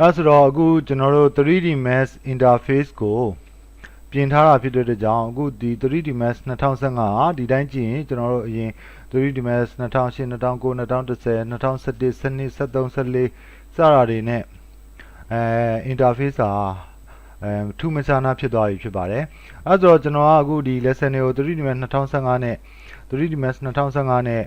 အဲ့ဒါဆိုတော့အခုကျွန်တော်တို့ 3D Max interface ကိုပြင်ထားတာဖြစ်တဲ့အတွက်ကြောင့်အခုဒီ 3D Max 2015ဟာဒီတိုင်းကြည့်ရင်ကျွန်တော်တို့အရင် 3D Max 2008 2009 2010 2011 12 13 14စတာတွေနဲ့အဲ interface ဟာအဲထူးမခြားနာဖြစ်သွားပြီဖြစ်ပါတယ်အဲ့ဒါဆိုတော့ကျွန်တော်ကအခုဒီ lesson တွေကို 3D Max 2015နဲ့ 3D Max 2015နဲ့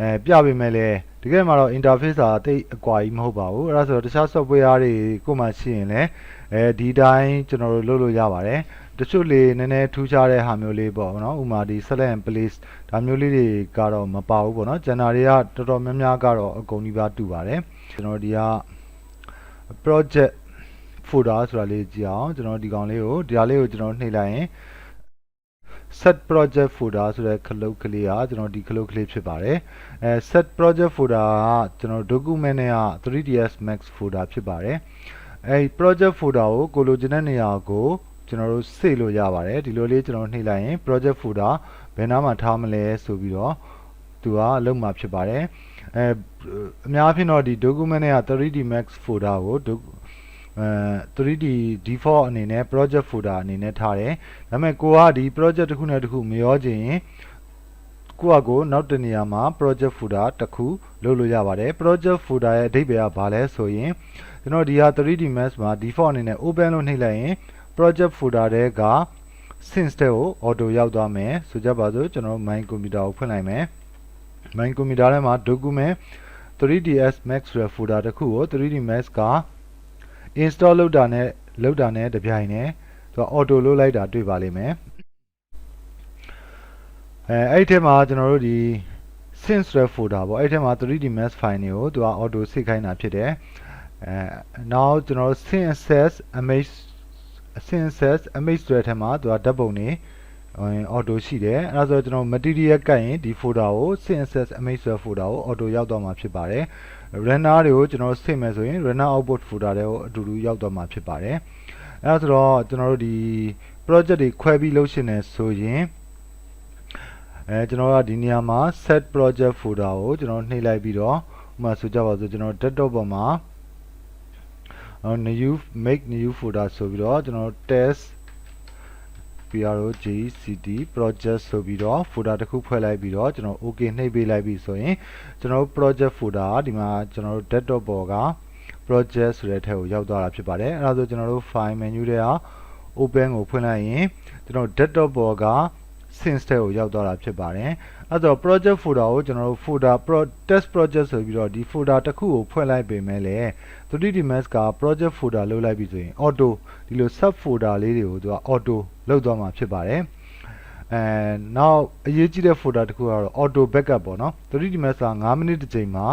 အဲပြပေးမယ်လေတကယ်မှာတော့ interface ဟာတိတ်အကွာကြီးမဟုတ်ပါဘူးအဲ့ဒါဆိုတော့တခြား software တွေကိုမှရှိရင်လည်းအဲဒီတိုင်းကျွန်တော်တို့လုပ်လို့ရပါတယ်တချို့လေးနည်းနည်းထူးခြားတဲ့ဟာမျိုးလေးပေါ့နော်ဥပမာဒီ select and place ဒါမျိုးလေးတွေကတော့မပါဘူးပေါ့နော်ကျန်တာတွေကတော်တော်များများကတော့အကုန်ကြီးပါတူပါတယ်ကျွန်တော်ဒီက project folder ဆိုတာလေးကြည့်အောင်ကျွန်တော်ဒီကောင်လေးကိုဒီဟာလေးကိုကျွန်တော်နှိပ်လိုက်ရင် set project folder ဆိုတဲ့ခလုတ်ကလေးကကျွန်တော်ဒီခလုတ်ကလေးဖြစ်ပါတယ်အဲ set project folder ကကျွန်တော် document နဲ့က 3ds max folder ဖြစ်ပါတယ်အဲ project folder ကိုကိုလိုချင်တဲ့နေရာကိုကျွန်တော်တို့စေလို့ရပါတယ်ဒီလိုလေးကျွန်တော်နှိပ်လိုက်ရင် project folder ဘယ်နားမှာထားမလဲဆိုပြီးတော့သူကလုံးမှာဖြစ်ပါတယ်အဲအများအားဖြင့်တော့ဒီ document နဲ့က 3d max folder ကို doc- အဲ 3D default အနေနဲ့ project folder အနေနဲ့ထားတယ်။ဒါပေမဲ့ကိုကဒီ project တစ်ခုနဲ့တစ်ခုမရောချင်ရင်ကိုကကိုနောက်တစ်နေရာမှာ project folder တစ်ခုလုပ်လို့ရပါတယ်။ project folder ရဲ့အဓိပ္ပာယ်ကဘာလဲဆိုရင်ကျွန်တော်ဒီဟာ 3D max မှာ default အနေနဲ့ open လို့နှိပ်လိုက်ရင် project folder တဲက since တဲ့ကို auto ရောက်သွားမယ်။ဆိုကြပါစို့ကျွန်တော် my computer ကိုဖွင့်လိုက်မယ်။ my computer ထဲမှာ document 3ds max ဆိုတဲ့ folder တစ်ခုကို 3d max က install လုပ်တာနဲ့လုပ်တာနဲ့တပြိုင်တည်းသူက auto လုပ်လိုက်တာတွေ့ပါလိမ့်မယ်အဲအဲ့ဒီထဲမှာကျွန်တော်တို့ဒီ sync ဆိုတဲ့ folder ပေါ့အဲ့ဒီထဲမှာ 3d max file တွေကိုသူက auto စိတ်ခိုင်းတာဖြစ်တယ်အဲနောက်ကျွန်တော်တို့ sync access image sync access image ဆိုတဲ့ထဲမှာသူကဓာတ်ပုံတွေအော်တိုရှိတယ်အဲဒါဆိုကျွန်တော် material ကတ်ရင်ဒီ folder ကို sync access image ဆိုတဲ့ folder ကို auto ရောက်သွားမှာဖြစ်ပါတယ် runner တွေကိုကျွန်တော်တို့စိတ်မယ်ဆိုရင် runner output folder တွေကိုအတူတူရောက်သွားမှာဖြစ်ပါတယ်အဲဒါဆိုတော့ကျွန်တော်တို့ဒီ project တွေခွဲပြီးလုပ်ရှင်နေဆိုရင်အဲကျွန်တော်ကဒီနေရာမှာ set project folder ကိုကျွန်တော်နှိပ်လိုက်ပြီးတော့ဥပမာဆိုကြပါစို့ကျွန်တော် desktop ပေါ်မှာ new make new folder ဆိုပြီးတော့ကျွန်တော် test PROGCD project ဆိုပြီးတော့ folder တစ်ခုဖွဲ့လိုက်ပြီးတော့ကျွန်တော် OK နှိပ်ပေးလိုက်ပြီဆိုရင်ကျွန်တော် project folder ဒီမှာကျွန်တော်တို့ desktop ပေါ်က project ဆိုတဲ့ထဲကိုရောက်သွားတာဖြစ်ပါတယ်အဲဒါဆိုကျွန်တော်တို့ file menu ထဲက open ကိုဖွင့်လိုက်ရင်ကျွန်တော် desktop ပေါ်က since ထဲကိုရောက်သွားတာဖြစ်ပါတယ် အဲတော့ project folder ကိုကျွန်တော်တို့ folder pro test project ဆိုပြီးတော့ဒီ folder တစ်ခုကိုဖွင့်လိုက်ပေမဲ့လည်း 3d max က project folder လုပ်လိုက်ပြီဆိုရင် auto ဒီလို sub folder လေးတွေကိုသူက auto လုပ်သွားမှာဖြစ်ပါတယ်အဲနောက်အရေးကြီးတဲ့ folder တစ်ခုကတော့ auto backup ပေါ့နော် 3d max က9မိနစ်တစ်ချိန်မှာ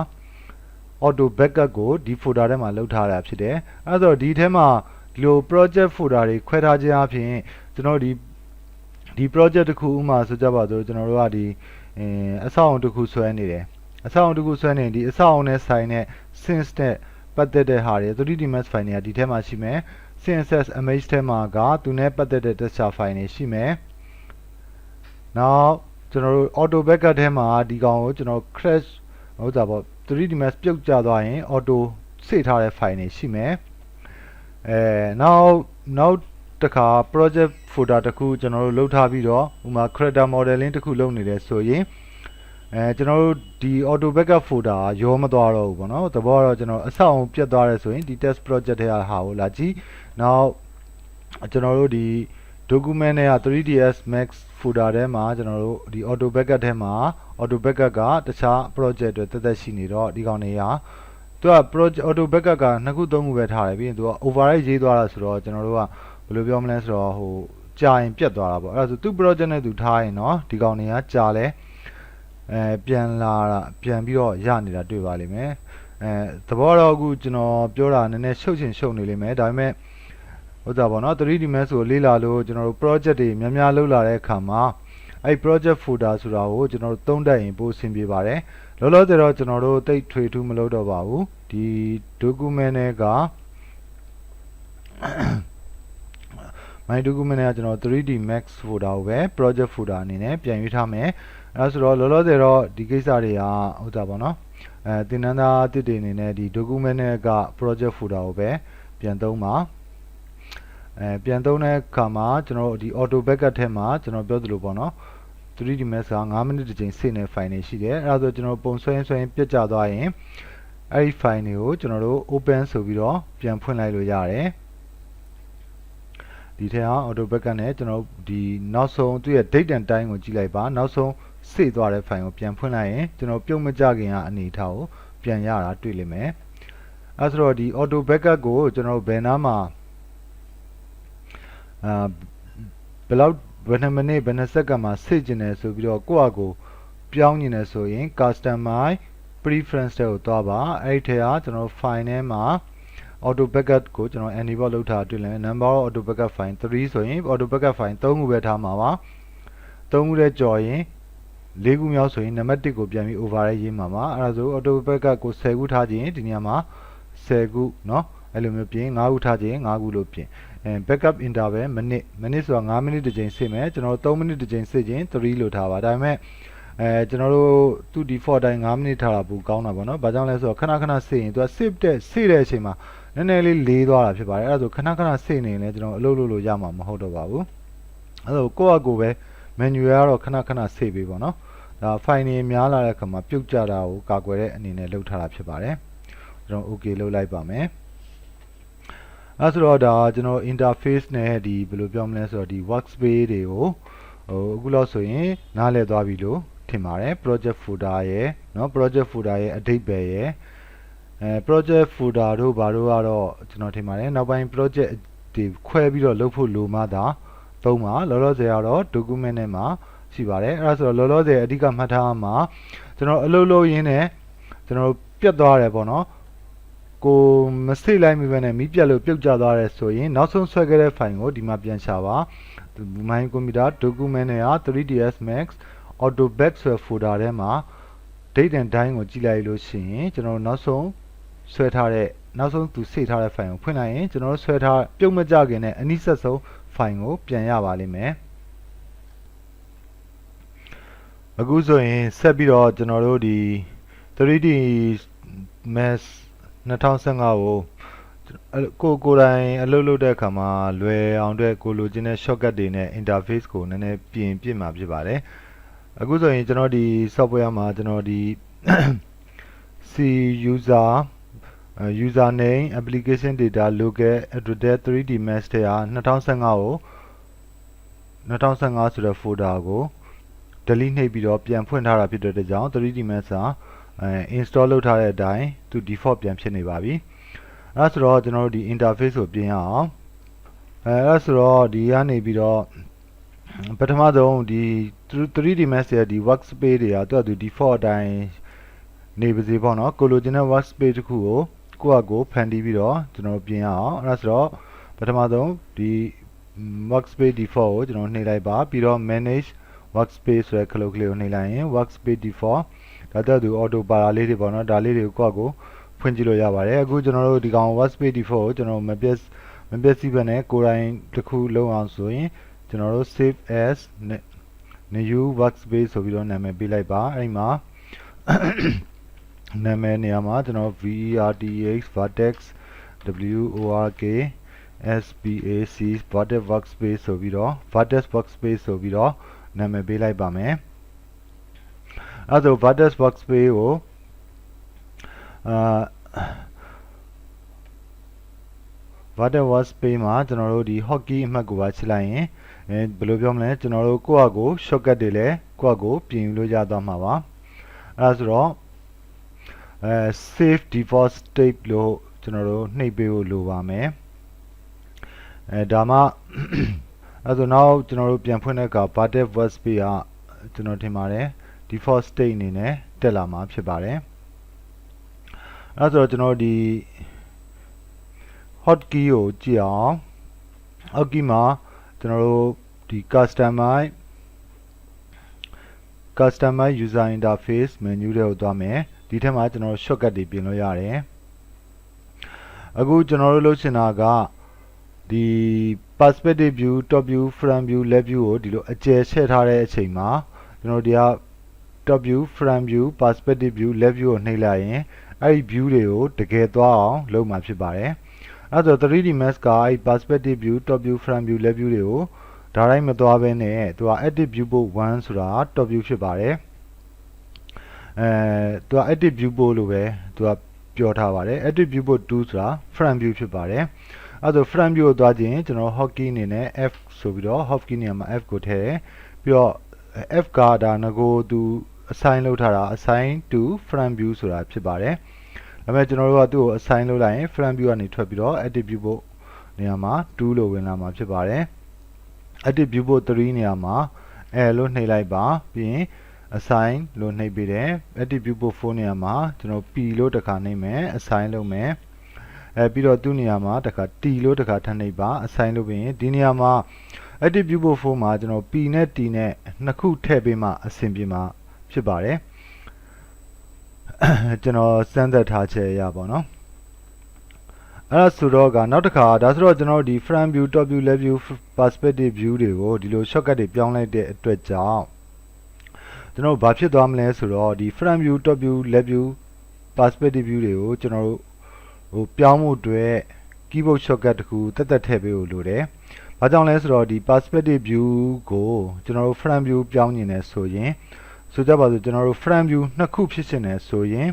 auto backup ကိုဒီ folder ထဲမှာလုပ်ထားတာဖြစ်တယ်အဲဆိုတော့ဒီထဲမှာဒီလို project folder တွေခွဲထားခြင်းအပြင်ကျွန်တော်ဒီဒီ project တစ်ခုဥမာဆိုကြပါစို့ကျွန်တော်တို့ကဒီ အင်းအဆောက်အုံတစ်ခုဆွဲနေတယ်အဆောက်အုံတစ်ခုဆွဲနေဒီအဆောက်အုံနဲ့ဆိုင်တဲ့ since နဲ့ပတ်သက်တဲ့ဟာတွေ 3d max file တွေကဒီထဲမှာရှိမယ် css image ထဲမှာကသူနဲ့ပတ်သက်တဲ့ texture file တွေရှိမယ်နောက်ကျွန်တော်တို့ auto backup ထဲမှာဒီကောင်ကိုကျွန်တော် crash ဟုတ်တာပေါ့ 3d max ပြုတ်ကျသွားရင် auto စေထားတဲ့ file တွေရှိမယ်အဲနောက်နောက် တစ်ခါ project folder တစ်ခုကျွန်တော်တို့လုပ်ထားပြီးတော့ဥပမာ character modeling တစ်ခုလုပ်နေတယ်ဆိုရင်အဲကျွန်တော်တို့ဒီ auto backup folder ကရောမသွားတော့ဘူးပေါ့နော်သဘောကတော့ကျွန်တော်အဆောက်အုံပြတ်သွားတယ်ဆိုရင်ဒီ test project ထဲကဟာကိုလာကြည့်နောက်ကျွန်တော်တို့ဒီ document နဲ့က 3ds max folder ထဲမှာကျွန်တော်တို့ဒီ auto backup ထဲမှာ auto backup ကတခြား project တွေတက်တက်ရှိနေတော့ဒီကောင်တွေကသူက project auto backup ကနှစ်ခုသုံးခုပဲထားတယ်ပြီးရင်သူက override ရေးသွားတာဆိုတော့ကျွန်တော်တို့ကဘ ယ်လိုပြောမလဲဆိုတော့ဟိုကြာရင်ပြတ်သွားတာပေါ့အဲ့ဒါဆိုသူ project နဲ့သူထားရင်เนาะဒီကောင်တွေကကြာလဲအဲပြန်လာတာပြန်ပြီးတော့ရနေတာတွေ့ပါလိမ့်မယ်အဲသဘောတော့အခုကျွန်တော်ပြောတာနည်းနည်းရှုပ်ချင်ရှုပ်နေလိမ့်မယ်ဒါပေမဲ့ဟုတ်တာပေါ့နော် 3D Max ကိုလေးလာလို့ကျွန်တော်တို့ project တွေများများလုပ်လာတဲ့အခါမှာအဲ့ project folder ဆိုတာကိုကျွန်တော်တို့သုံးတတ်ရင်ပိုအဆင်ပြေပါတယ်လောလောဆယ်တော့ကျွန်တော်တို့တိတ်ထွေထူးမလုပ်တော့ပါဘူးဒီ document တွေက my document တွေကကျွန်တော် 3D max folder ကိုပဲ project folder အနေနဲ့ပြန်ရွေးထားမယ်အဲဒါဆိုတော့လောလောဆယ်တော့ဒီကိစ္စတွေကဟုတ်တာပေါ့နော်အဲသင်တန်းသားအသစ်တွေအနေနဲ့ဒီ document နဲ့က project folder ကိုပဲပြန်သုံးပါအဲပြန်သုံးတဲ့အခါမှာကျွန်တော်တို့ဒီ auto backup ထဲမှာကျွန်တော်ပြောသလိုပေါ့နော် 3D Max က9မိနစ်တစ်ချိန်စစ်နေ file တွေရှိတယ်အဲဒါဆိုကျွန်တော်ပုံဆွဲရင်ဆွဲရင်ပြတ်ကျသွားရင်အဲ့ဒီ file တွေကိုကျွန်တော်တို့ open ဆိုပြီးတော့ပြန်ဖွင့်လိုက်လို့ရတယ် ဒီထဲက auto backup နဲ့ကျွန်တော်ဒီနောက်ဆုံးသူ့ရဲ့ date and time ကိုကြည့်လိုက်ပါနောက်ဆုံးစေ့သွားတဲ့ file ကိုပြန်ဖွင့်လိုက်ရင်ကျွန်တော်ပြုတ်မကြခင်ကအနေအထားကိုပြန်ရတာတွေ့လိမ့်မယ်အဲဆိုတော့ဒီ auto backup ကိုကျွန်တော်ဘယ်နားမှာအာဘယ်လောက်ဘယ်နှမိနစ်ဘယ်နှစက္ကန့်မှာစေ့ကျင်တယ်ဆိုပြီးတော့ကိုယ့်အကိုပြောင်းနေတယ်ဆိုရင် customize preference တွေကိုသွားပါအဲ့ဒီထဲကကျွန်တော် file ထဲမှာ auto backup ကိုကျွန်တော် enable လုပ်ထားတွေ့လဲ number of auto backup file 3ဆိုရင် auto backup file 3ခုပဲထားမှာပါ3ခုလည်းကြော်ရင်၄ခုမြောက်ဆိုရင်နံပါတ်1ကိုပြန်ပြီး override ရေးမှာပါအဲ့ဒါဆို auto backup ကို10ခုထားခြင်းဒီနေရာမှာ10ခုเนาะအဲ့လိုမျိုးပြင်5ခုထားခြင်း5ခုလို့ပြင်အဲ backup interval မိနစ်မိနစ်ဆိုတာ9မိနစ်တစ်ချိန်စစ်မယ်ကျွန်တော်3မိနစ်တစ်ချိန်စစ်ခြင်း3လို့ထားပါဒါပေမဲ့အဲကျွန်တော်တို့သူ default တိုင်း9မိနစ်ထားတာပိုကောင်းတာပေါ့နော်။ဘာကြောင့်လဲဆိုတော့ခဏခဏစစ်ရင်သူကစစ်တဲ့စစ်တဲ့အချိန်မှာ နည်းနည်းလေးလေးသွားတာဖြစ်ပါတယ်။အဲဒါဆိုခဏခဏစစ်နေရင်လည်းကျွန်တော်အလုပ်လုပ်လို့ရမှာမဟုတ်တော့ပါဘူး။အဲဒါကိုယ့်အကိုပဲ menu ကတော့ခဏခဏစစ်ပေးပေါ့နော်။ဒါ file တွေများလာတဲ့အခါမှာပြုတ်ကျတာကိုကာကွယ်တဲ့အနေနဲ့လုပ်ထားတာဖြစ်ပါတယ်။ကျွန်တော် okay လုပ်လိုက်ပါမယ်။အဲဆိုတော့ဒါကျွန်တော် interface နဲ့ဒီဘယ်လိုပြောမလဲဆိုတော့ဒီ workspace တွေကိုဟိုအခုလောက်ဆိုရင်နားလည်သွားပြီလို့ထင်ပါတယ် project folder ရဲ့เนาะ project folder ရဲ့အဓိပ္ပာယ်ရဲ့ အဲ project folder တို့ဘာတို့ကတော့ကျွန်တော်ထင်ပါတယ်နောက်ပိုင်း project တွေခွဲပြီးတော့လုပ်ဖို့လိုမှသာသုံးပါလောလောဆယ်ကတော့ document နဲ့မှာရှိပါတယ်အဲဒါဆိုတော့လောလောဆယ်အဓိကမှတ်ထားမှာကျွန်တော်အလုပ်လုပ်ရင်းနဲ့ကျွန်တော်ပြတ်သွားတယ်ပေါ့နော်ကိုမစိတ်လိုက်မိပဲနဲ့မီးပြတ်လို့ပြုတ်ကျသွားတယ်ဆိုရင်နောက်ဆုံးဆွဲခဲ့တဲ့ file ကိုဒီမှာပြန်ရှာပါ my computer document နဲ့ 3ds max auto back ဆိုတဲ့ folder ထဲမှာ date and time ကိုကြည့်လိုက်လို့ရှိရင်ကျွန်တော်တို့နောက်ဆုံး ဆွဲထားတဲ့နောက်ဆုံးသူစိတ်ထားတဲ့ file ကိုဖွင့်လိုက်ရင်ကျွန်တော်တို့ဆွဲထားပြုတ်မကြခင်နဲ့အနည်းဆက်ဆုံး file ကိုပြန်ရပါလိမ့်မယ်အခုဆိုရင်ဆက်ပြီးတော့ကျွန်တော်တို့ဒီ 3D max 2015ကိုကိုကိုယ်တိုင်အလုပ်လုပ်တဲ့အခါမှာလွယ်အောင်အတွက်ကိုလိုချင်တဲ့ shortcut တွေနဲ့ interface ကိုနည်းနည်းပြင်ပြမှာဖြစ်ပါတယ်အခုဆိုရင်ကျွန်တော်ဒီ software မှာကျွန်တော်ဒီ C user user name application data local address 3D mesh ထဲက2015ကို2015ဆိုတဲ့ folder ကို delete နှိပ်ပြီးတော့ပြန်ဖွင့်ထားတာဖြစ်တဲ့အတွက်ကြောင့် 3D mesh ကအဲ install လုပ်ထားတဲ့အတိုင်းသူ default ပြန်ဖြစ်နေပါပြီအဲဆိုတော့ကျွန်တော်တို့ဒီ interface ကိုပြင်ရအောင်အဲအဲဆိုတော့ဒီကနေပြီးတော့ပထမဆုံးဒီ 3D Max ရဲ့ဒီ workspace တွေကသူကသူ default အတိုင်းနေပါစေပေါ့နော်ကိုလိုချင်တဲ့ workspace တစ်ခုကို ကိုယ့်အကိုဖန်တီးပြီးတော့ကျွန်တော်ပြင်ရအောင်အဲဒါဆိုတော့ပထမဆုံးဒီ workspace default ကိုကျွန်တော်နှိပ်လိုက်ပါပြီးတော့ manage workspace ဆိုတဲ့ခလုတ်ကလေးကိုနှိပ်လိုက်ရင် workspace default ဒါတော့သူ auto ပါတာလေးတွေပေါ့နော်ဒါလေးတွေကိုကိုယ့်အကိုဖွင့်ကြည့်လို့ရပါတယ်အခုကျွန်တော်တို့ဒီကောင် workspace default ကိုကျွန်တော်မပြတ်မပြတ်စီးပဲနဲ့ကိုယ်တိုင်တစ်ခုလုံးအောင်ဆိုရင်ကျွန်တော်တို့ save as new workspace ဆိုပြီးတော့နာမည်ပေးလိုက်ပါအဲ့ဒီမှာ နာမည်နေရာမှာကျွန်တော် vertex vertex work spac vertex workspace ဆိုပြီးတော့ vertex workspace ဆိုပြီးတော့နာမည်ပေးလိုက်ပါမယ်အဲဒါဆို vertex workspace ကိုအာ vertex workspace မှာကျွန်တော်တို့ဒီ hotkey အမှတ်ကိုပါချလိုက်ရင်အဲဘယ်လိုပြောမလဲကျွန်တော်တို့ကိုယ့်အကို shortcut တွေလည်းကိုယ့်အကိုပြင်ယူလို့ရသွားမှာပါအဲဒါဆိုတော့ အဲ save default state လို့ကျွန်တော်တို့နှိပ်ပေးဖို့လိုပါမယ်အဲဒါမှအဲဆိုနောက်ကျွန်တော်တို့ပြန်ဖွင့်တဲ့အခါ vertex workspace ကကျွန်တော်ထင်ပါတယ် default state အနေနဲ့တက်လာမှာဖြစ်ပါတယ်အဲဆိုတော့ကျွန်တော်ဒီ hotkey ကိုကြည့်အောင် hotkey မှာကျွန်တော်တို့ဒီ customize customize user interface menu တွေကိုသွားမယ် ဒီထက်မှာကျွန်တော်တို့ shortcut တွေပြင်လို့ရတယ်အခုကျွန်တော်တို့လုပ်ချင်တာကဒီ perspective view top view front view left view ကိုဒီလိုအကျယ်ချဲ့ထားတဲ့အချိန်မှာကျွန်တော်ဒီက top view front view perspective view left view ကိုနှိပ်လိုက်ရင်အဲ့ဒီ view တွေကိုတကယ်သွားအောင်လုပ်မှာဖြစ်ပါတယ်အဲ့တော့ 3D mask ကအဲ့ perspective view top view front view left view တွေကိုဒါတိုင်းမသွားဘဲနဲ့သူက edit viewport 1ဆိုတာ top view ဖြစ်ပါတယ် အဲသူက edit viewport လို့ပဲသူကပြောထားပါတယ် edit viewport 2ဆိုတာ front view ဖြစ်ပါတယ်အဲ့တော့ front view ကိုသွားခြင်းကျွန်တော် hotkey အနေနဲ့ F ဆိုပြီးတော့ hotkey နေရာမှာ F ကိုထည့်တယ်ပြီးတော့ F ကဒါငကိုသူ assign လုပ်ထားတာ assign to front view ဆိုတာဖြစ်ပါတယ်ဒါပေမဲ့ကျွန်တော်တို့ကသူ့ကို assign လုပ်လိုက်ရင် front view ကနေထွက်ပြီးတော့ edit viewport နေရာမှာ2လို့ဝင်လာမှာဖြစ်ပါတယ် edit viewport 3နေရာမှာ L လို့နှိပ်လိုက်ပါပြီးရင် assign လို့နှိပ်ပေးတယ် edit viewport 4နေရာမှာကျွန်တော် P လို့တစ်ခါနှိပ်မယ် assign လုပ်မယ်အဲပြီးတော့သူ့နေရာမှာတစ်ခါ T လို့တစ်ခါထပ်နှိပ်ပါ assign လုပ်ပြီးရင်ဒီနေရာမှာ edit viewport 4မှာကျွန်တော် P နဲ့ T နဲ့နှစ်ခုထည့်ပေးမှအဆင်ပြေမှာဖြစ်ပါတယ်ကျွန်တော်စမ်းသပ်ထားချက်ရပါတော့အဲ့ဒါဆိုတော့ကနောက်တစ်ခါဒါဆိုတော့ကျွန်တော်တို့ဒီ front view top view left view perspective view တွေကိုဒီလို shortcut တွေပြောင်းလိုက်တဲ့အတွက်ကြောင့် ကျွန်တော်တို့ဘာဖြစ်သွားမလဲဆိုတော့ဒီ front view top view left view perspective view တွေကိုကျွန်တော်တို့ဟိုပြောင်းမှုအတွက် keyboard shortcut တခုတက်တက်ထည့်ပေးလို့လိုတယ်။ဘာကြောင့်လဲဆိုတော့ဒီ perspective view ကိုကျွန်တော်တို့ front view ပြောင်းနေတယ်ဆိုရင်ဆိုကြပါစို့ကျွန်တော်တို့ front view နှစ်ခုဖြစ်နေတယ်ဆိုရင်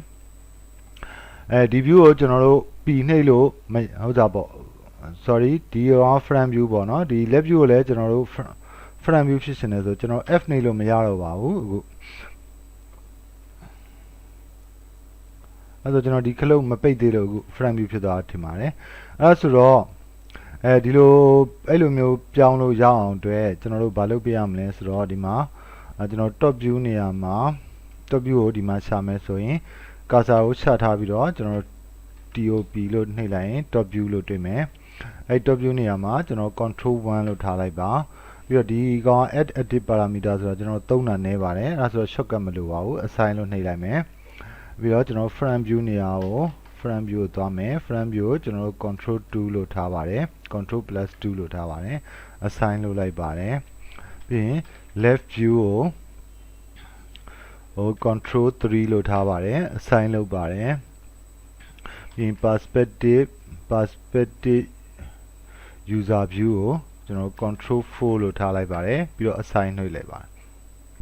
အဲဒီ view ကိုကျွန်တော်တို့ P နှိပ်လို့မဟုတ်တာပေါ့ sorry ဒီရော front view ပေါ့နော်ဒီ left view ကိုလည်းကျွန်တော်တို့ front view ဖြစ်နေတယ်ဆိုကျွန်တော် F နှိပ်လို့မရတော့ပါဘူးအခုအဲ့တော့ကျွန်တော်ဒီခလုတ်မပိတ်သေးလို့အခု front view ဖြစ်သွားထင်ပါတယ်အဲ့ဒါဆိုတော့အဲဒီလိုအဲ့လိုမျိုးပြောင်းလို့ရအောင်အတွက်ကျွန်တော်တို့ဘာလုပ်ပြရမလဲဆိုတော့ဒီမှာအဲကျွန်တော် top view နေရာမှာ top view ကိုဒီမှာရှာမယ်ဆိုရင် cursor ကိုချထားပြီးတော့ကျွန်တော် TOP လို့နှိပ်လိုက်ရင် top view လို့တွေ့မယ်အဲ top view နေရာမှာကျွန်တော် control 1လို့ထားလိုက်ပါ ပြီးတော့ဒီကောင် add edit parameter ဆိုတော့ကျွန်တော်သုံးတာနည်းပါတယ်အဲဒါဆိုတော့ shortcut မလိုပါဘူး assign လို့နှိပ်လိုက်မယ်ပြီးတော့ကျွန်တော် front view နေရာကို front view ကိုသွားမယ် front view ကိုကျွန်တော်တို့ control 2လို့ထားပါတယ် control plus 2လို့ထားပါတယ် assign လုပ်လိုက်ပါတယ်ပြီးရင် left view ကိုဟို control 3လို့ထားပါတယ် assign လုပ်ပါတယ်ပြီးရင် perspective perspective user view ကို ကျွန်တော် control 4လို့ထားလိုက်ပါတယ်ပြီးတော့ assign နှိပ်လိုက်ပါတယ်